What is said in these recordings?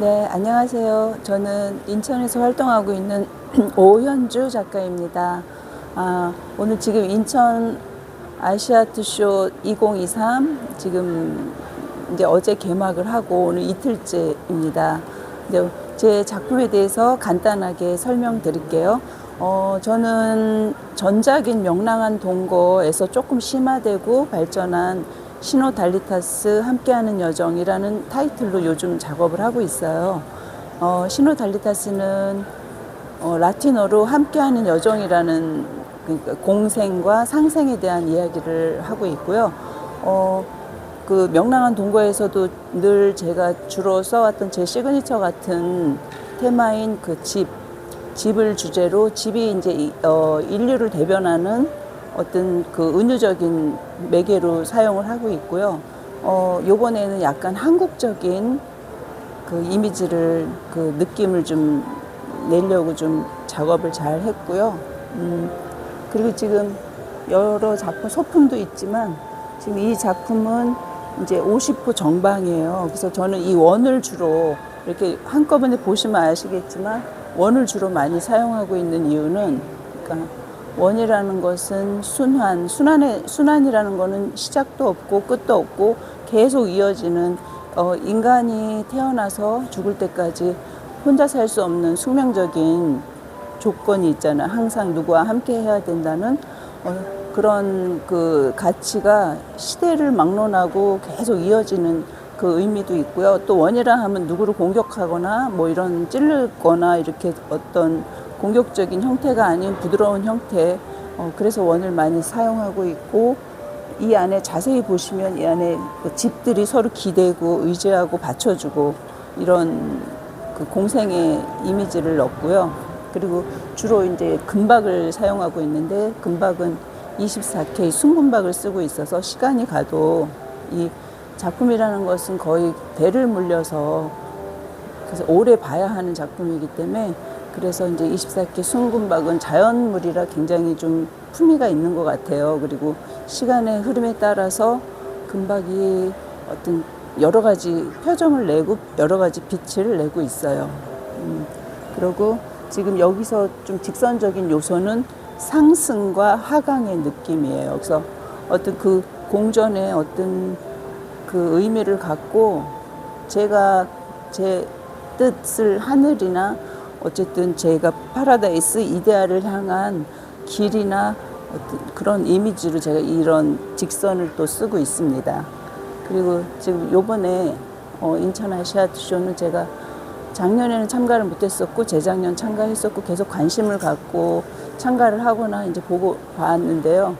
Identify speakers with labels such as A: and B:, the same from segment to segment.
A: 네, 안녕하세요. 저는 인천에서 활동하고 있는 오현주 작가입니다. 아, 오늘 지금 인천 아시아트쇼 2023 지금 이제 어제 개막을 하고 오늘 이틀째입니다. 근데 제 작품에 대해서 간단하게 설명드릴게요. 어, 저는 전작인 명랑한 동거에서 조금 심화되고 발전한 신호 달리타스 함께하는 여정이라는 타이틀로 요즘 작업을 하고 있어요. 어, 신호 달리타스는 어, 라틴어로 함께하는 여정이라는 그러니까 공생과 상생에 대한 이야기를 하고 있고요. 어, 그 명랑한 동거에서도 늘 제가 주로 써왔던 제 시그니처 같은 테마인 그 집, 집을 주제로 집이 이제 이- 어, 인류를 대변하는 어떤 그 은유적인 매개로 사용을 하고 있고요. 어, 요번에는 약간 한국적인 그 이미지를 그 느낌을 좀 내려고 좀 작업을 잘 했고요. 음, 그리고 지금 여러 작품 소품도 있지만 지금 이 작품은 이제 50호 정방이에요. 그래서 저는 이 원을 주로 이렇게 한꺼번에 보시면 아시겠지만 원을 주로 많이 사용하고 있는 이유는 그러니까 원이라는 것은 순환, 순환의 순환이라는 거는 시작도 없고 끝도 없고 계속 이어지는 어, 인간이 태어나서 죽을 때까지 혼자 살 수 없는 숙명적인 조건이 있잖아요. 항상 누구와 함께 해야 된다는 어, 그런 그 가치가 시대를 막론하고 계속 이어지는 그 의미도 있고요. 또 원이라 하면 누구를 공격하거나 뭐 이런 찌르거나 이렇게 어떤 공격적인 형태가 아닌 부드러운 형태. 어, 그래서 원을 많이 사용하고 있고 이 안에 자세히 보시면 이 안에 그 집들이 서로 기대고 의지하고 받쳐주고 이런 그 공생의 이미지를 넣고요. 그리고 주로 이제 금박을 사용하고 있는데 금박은 24K 순금박을 쓰고 있어서 시간이 가도 이 작품이라는 것은 거의 대를 물려서 그래서 오래 봐야 하는 작품이기 때문에 그래서 이제 24K 순금박은 자연물이라 굉장히 좀 품위가 있는 것 같아요. 그리고 시간의 흐름에 따라서 금박이 어떤 여러 가지 표정을 내고 여러 가지 빛을 내고 있어요. 음, 그리고 지금 여기서 좀 직선적인 요소는 상승과 하강의 느낌이에요. 그래서 어떤 그 공전의 어떤 그 의미를 갖고 제가 제 뜻을 하늘이나 어쨌든 제가 파라다이스 이데아를 향한 길이나 어떤 그런 이미지로 제가 이런 직선을 또 쓰고 있습니다. 그리고 지금 요번에 어, 인천 아시아트 쇼는 제가 작년에는 참가를 못했었고 재작년 참가했었고 계속 관심을 갖고 참가를 하거나 이제 보고 봤는데요.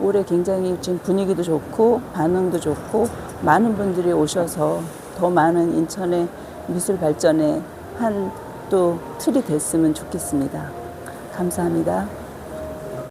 A: 올해 굉장히 지금 분위기도 좋고 반응도 좋고 많은 분들이 오셔서 더 많은 인천의 미술 발전에 한또 틀이 됐으면 좋겠습니다. 감사합니다.